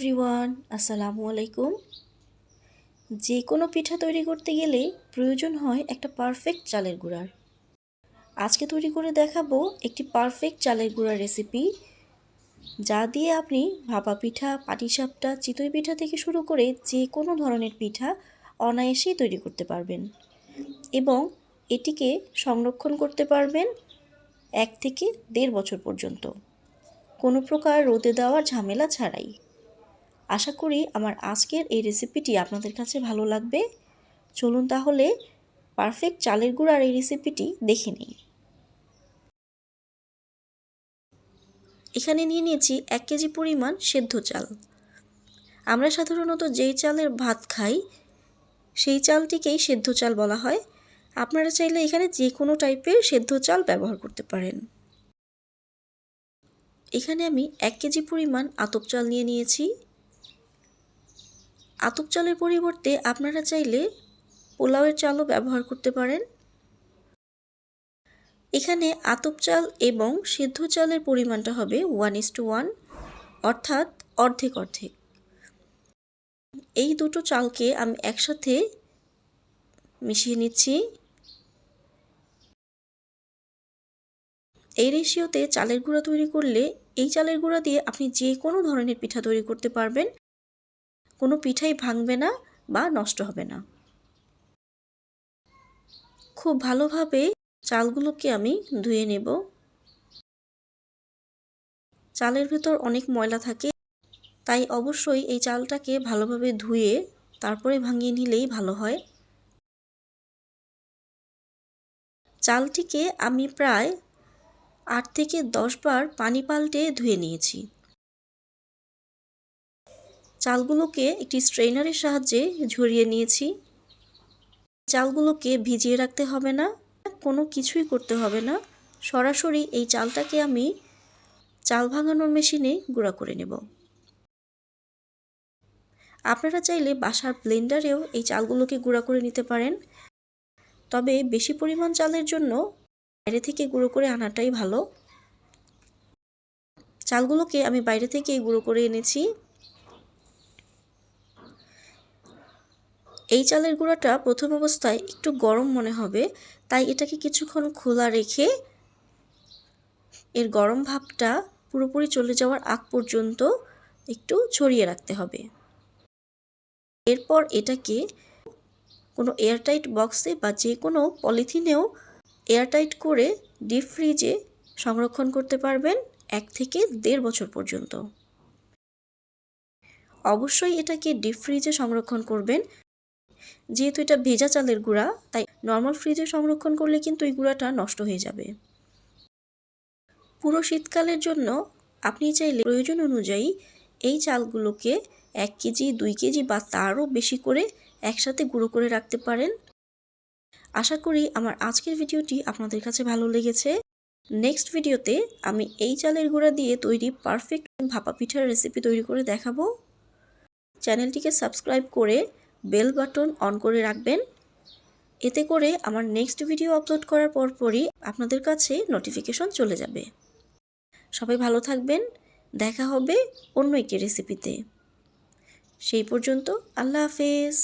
Everyone, আসসালামু আলাইকুম। যে কোনো পিঠা তৈরি করতে গেলে প্রয়োজন হয় একটা পারফেক্ট চালের গুঁড়ার। আজকে তৈরি করে দেখাবো একটি পারফেক্ট চালের গুঁড়ার রেসিপি, যা দিয়ে আপনি ভাপা পিঠা, পাটিসাপটা, চিতই পিঠা থেকে শুরু করে যে কোনো ধরনের পিঠা অনায়াসেই তৈরি করতে পারবেন এবং এটিকে সংরক্ষণ করতে পারবেন এক থেকে দেড় বছর পর্যন্ত। কোনো প্রকার রোদে দেওয়ার ঝামেলা ছাড়াই। আশা করি আমার আজকের এই রেসিপিটি আপনাদের কাছে ভালো লাগবে। চলুন তাহলে পারফেক্ট চালের গুঁড়ার এই রেসিপিটি দেখে নিই। এখানে নিয়ে নিয়েছি এক কেজি পরিমাণ সেদ্ধ চাল। আমরা সাধারণত যেই চালের ভাত খাই, সেই চালটিকেই সেদ্ধ চাল বলা হয়। আপনারা চাইলে এখানে যে কোনো টাইপের সেদ্ধ চাল ব্যবহার করতে পারেন। এখানে আমি এক কেজি পরিমাণ আতপ চাল নিয়ে নিয়েছি। আতপ চালের পরিবর্তে আপনারা চাইলে পোলাওয়ের চালও ব্যবহার করতে পারেন। এখানে আতপ চাল এবং সিদ্ধ চালের পরিমাণটা হবে ওয়ান ইস টু ওয়ান অর্থাৎ অর্ধেক অর্ধেক। এই দুটো চালকে আমি একসাথে মিশিয়ে নিচ্ছি। এই রেশিওতে চালের গুঁড়া তৈরি করলে এই চালের গুঁড়া দিয়ে আপনি যে কোনো ধরনের পিঠা তৈরি করতে পারবেন। কোনো পিঠাই ভাঙবে না বা নষ্ট হবে না। খুব ভালোভাবে চালগুলোকে আমি ধুয়ে নেব। চালের ভেতর অনেক ময়লা থাকে, তাই অবশ্যই এই চালটাকে ভালোভাবে ধুয়ে তারপরে ভাঙিয়ে নিলেই ভালো হয়। চালটিকে আমি প্রায় আট থেকে দশ বার পানি পাল্টে ধুয়ে নিয়েছি। চালগুলোকে একটি স্ট্রেইনারের সাহায্যে ঝরিয়ে নিয়েছি। চালগুলোকে ভিজিয়ে রাখতে হবে না, কোনো কিছুই করতে হবে না। সরাসরি এই চালটাকে আমি চাল ভাঙানোর মেশিনে গুঁড়া করে নেব। আপনারা চাইলে বাসার ব্লেন্ডারেও এই চালগুলোকে গুঁড়া করে নিতে পারেন। তবে বেশি পরিমাণ চালের জন্য বাইরে থেকে গুঁড়ো করে আনাটাই ভালো। চালগুলোকে আমি বাইরে থেকে গুঁড়ো করে এনেছি। এই চালের গুঁড়াটা প্রথম অবস্থায় একটু গরম মনে হবে, তাই এটাকে কিছুক্ষণ খোলা রেখে এর গরম ভাবটা পুরোপুরি চলে যাওয়ার আগ পর্যন্ত একটু ছড়িয়ে রাখতে হবে। এরপর এটাকে কোনো এয়ারটাইট বক্সে বা যে কোনো পলিথিনেও এয়ারটাইট করে ডিপ ফ্রিজে সংরক্ষণ করতে পারবেন এক থেকে দেড় বছর পর্যন্ত। অবশ্যই এটাকে ডিপ ফ্রিজে সংরক্ষণ করবেন। যেহেতু এটা ভেজা চালের গুঁড়া, তাই নর্মাল ফ্রিজে সংরক্ষণ করলে কিন্তু এই গুঁড়াটা নষ্ট হয়ে যাবে। পুরো শীতকালের জন্য আপনি চাইলে প্রয়োজন অনুযায়ী এই চালগুলোকে এক কেজি, দুই কেজি বা তারও বেশি করে একসাথে গুঁড়ো করে রাখতে পারেন। আশা করি আমার আজকের ভিডিওটি আপনাদের কাছে ভালো লেগেছে। নেক্সট ভিডিওতে আমি এই চালের গুঁড়া দিয়ে তৈরি পারফেক্ট ভাপা পিঠার রেসিপি তৈরি করে দেখাবো। চ্যানেলটিকে সাবস্ক্রাইব করে বেল বাটন অন করে রাখবেন। এতে করে আমার নেক্সট ভিডিও আপলোড করার পরপরই আপনাদের কাছে নোটিফিকেশন চলে যাবে। সবাই ভালো থাকবেন। দেখা হবে অন্য একটি রেসিপিতে সেই পর্যন্ত আল্লাহ হাফেজ।